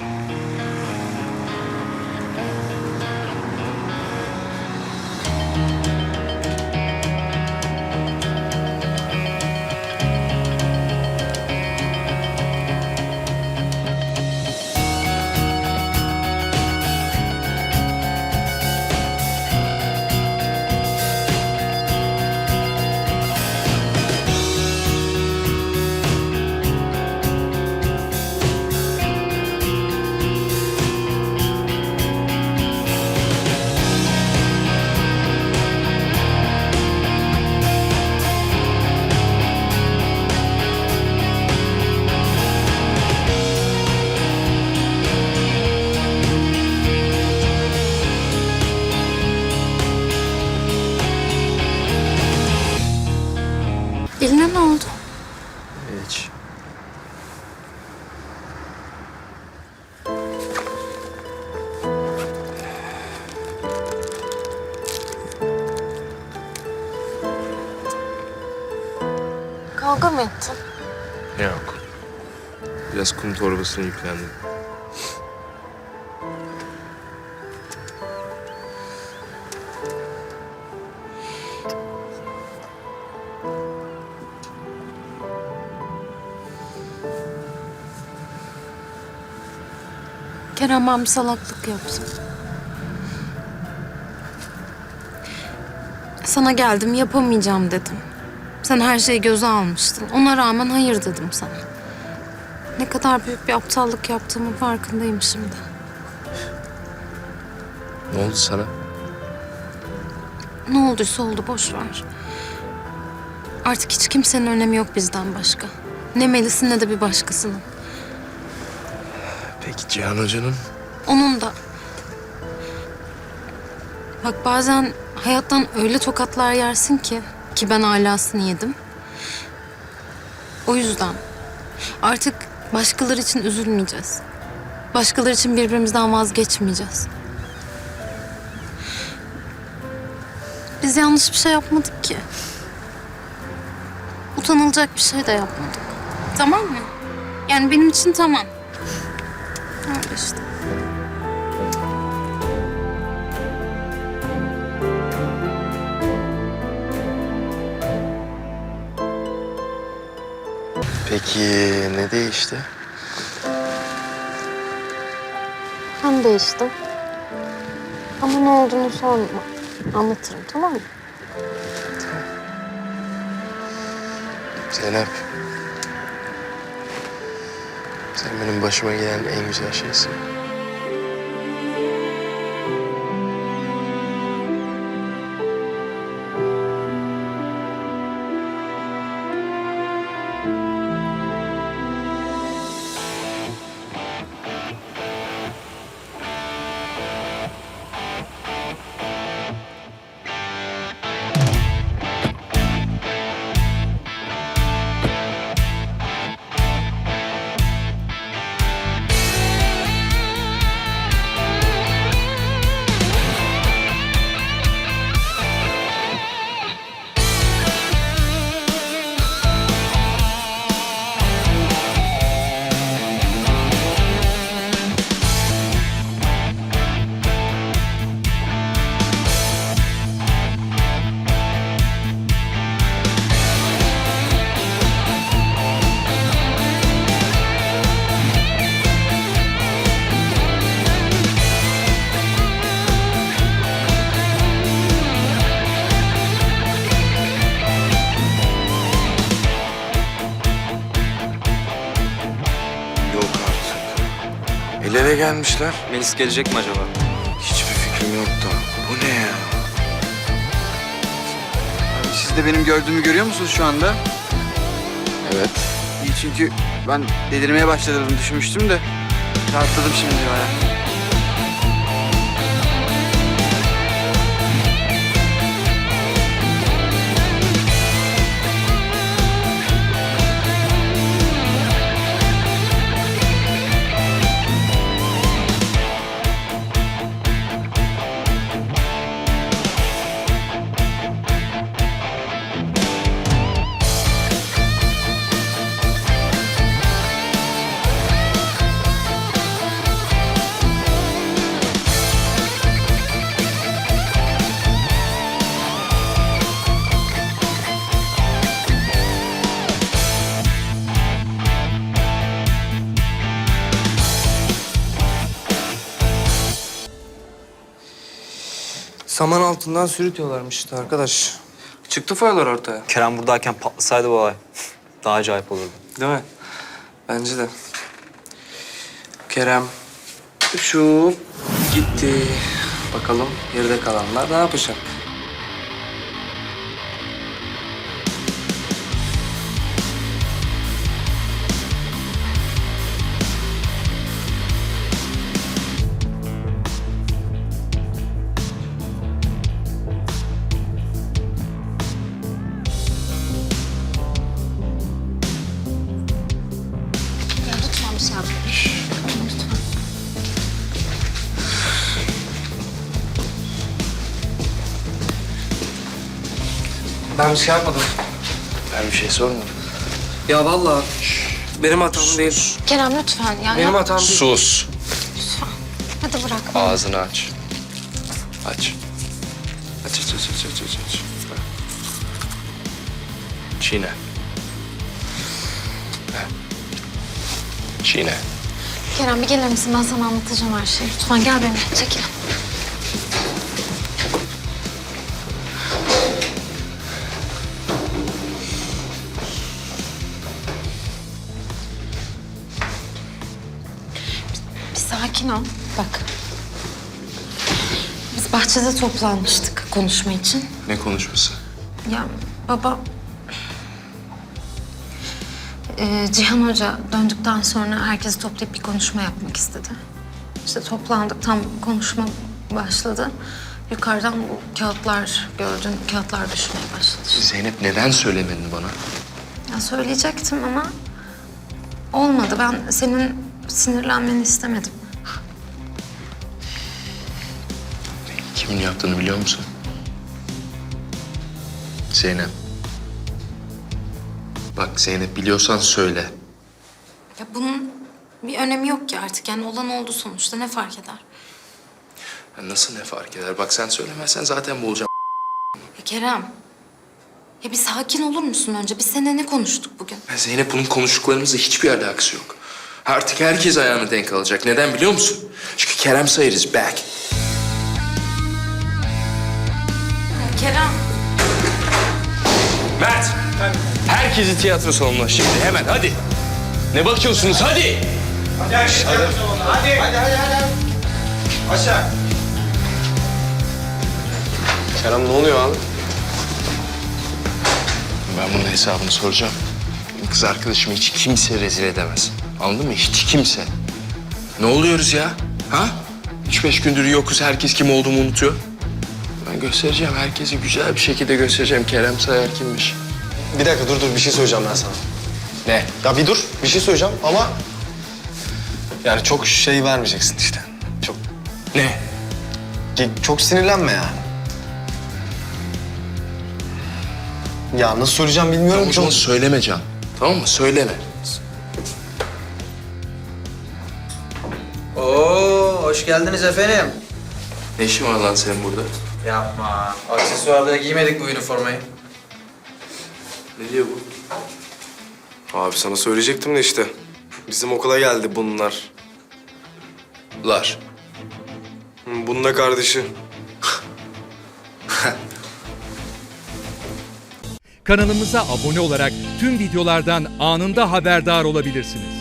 Eline ne Mı ettin? Yok. Biraz kum torbasına yüklendim. Kerem bir salaklık yaptım. Sana geldim yapamayacağım dedim. Sen her şeyi göze almıştın. Ona rağmen hayır dedim sana. Ne kadar büyük bir aptallık yaptığımın farkındayım şimdi. Ne oldu sana? Ne olduysa oldu boş ver. Artık hiç kimsenin önemi yok bizden başka. Ne Melis'in ne de bir başkasının. Peki Cihan Hoca'nın? Onun da. Bak bazen hayattan öyle tokatlar yersin ki ki ben alasını yedim. O yüzden artık başkaları için üzülmeyeceğiz. Başkaları için birbirimizden vazgeçmeyeceğiz. Biz yanlış bir şey yapmadık ki. Utanılacak bir şey de yapmadık. Tamam mı? Yani benim için tamam. Öyle işte. Peki ne değişti? Ben değiştim. Ama ne olduğunu sorma. Anlatırım tamam mı? Zeynep. Sen benim başıma gelen en güzel şeysin. El ele gelmişler. Melis gelecek mi acaba? Hiçbir fikrim yok da. Bu ne ya? Abi siz de benim gördüğümü görüyor musunuz şu anda? Evet. İyi çünkü ben delirmeye başladığımı düşünmüştüm de rahatladım şimdi baya. Saman altından sürütüyorlarmış işte arkadaş. Çıktı foyalar ortaya. Kerem buradayken patlasaydı bu olay daha acayip olurdu. Değil mi? Bence de. Kerem şu gitti. Bakalım geride kalanlar ne yapacak? Ben bir şey yapmadım. Ben bir şey sormadım. Ya vallahi benim hatam değil. Kerem lütfen ya. Benim ya. hatam değil. Sus. Lütfen. Hadi bırak. Ağzını aç. Aç. Aç aç aç aç aç aç. aç. Çiğne. Ha. Çiğne. Kerem bir gelir misin? Ben sana anlatacağım her şeyi. Lütfen gel benimle. Çekil. Sakin ol. Bak. Biz bahçede toplanmıştık konuşma için. Ne konuşması? Ya baba... Ee, Cihan Hoca döndükten sonra herkesi toplayıp bir konuşma yapmak istedi. İşte toplandık, tam konuşma başladı. Yukarıdan bu kağıtlar gördün, kağıtlar düşmeye başladı. Zeynep neden söylemedin bana? Ya söyleyecektim ama olmadı. Ben senin sinirlenmeni istemedim. Kimin yaptığını biliyor musun? Zeynep. Bak Zeynep biliyorsan söyle. Ya bunun bir önemi yok ki artık. Yani olan oldu sonuçta. Ne fark eder? Ya nasıl ne fark eder? Bak sen söylemezsen zaten bulacağım. Ya Kerem, ya bir sakin olur musun önce? Biz seninle ne konuştuk bugün? Ya Zeynep bunun konuştuklarımızla hiçbir alakası yok. Artık herkes ayağını denk alacak. Neden biliyor musun? Çünkü Kerem Sayır is back. Kerem. Mert! Herkesi tiyatro salonuna şimdi hemen hadi. Ne bakıyorsunuz hadi. Kerem ne oluyor abi? Ben bunun hesabını soracağım. Kız arkadaşımı hiç kimse rezil edemez. Anladın mı? Hiç kimse. Ne oluyoruz ya? Ha? Üç beş gündür yokuz. Herkes kim olduğumu unutuyor. Ben göstereceğim. Herkese güzel bir şekilde göstereceğim. Kerem Sayar kimmiş. Bir dakika dur dur bir şey söyleyeceğim ben sana. Ne? Ya bir dur bir şey söyleyeceğim ama yani çok şey vermeyeceksin işte. Çok Ne? ge- çok sinirlenme yani. Ya nasıl söyleyeceğim bilmiyorum ki. zaman söyleme Can. Tamam mı? Söyleme. Oo, hoş geldiniz efendim. Ne işin var lan senin burada? Yapma. Aksesuarda giymedik bu üniformayı. Ne diyor bu? Abi sana söyleyecektim de işte. Bizim okula geldi bunlar. Lar. Bunun da kardeşi. Kanalımıza abone olarak tüm videolardan anında haberdar olabilirsiniz.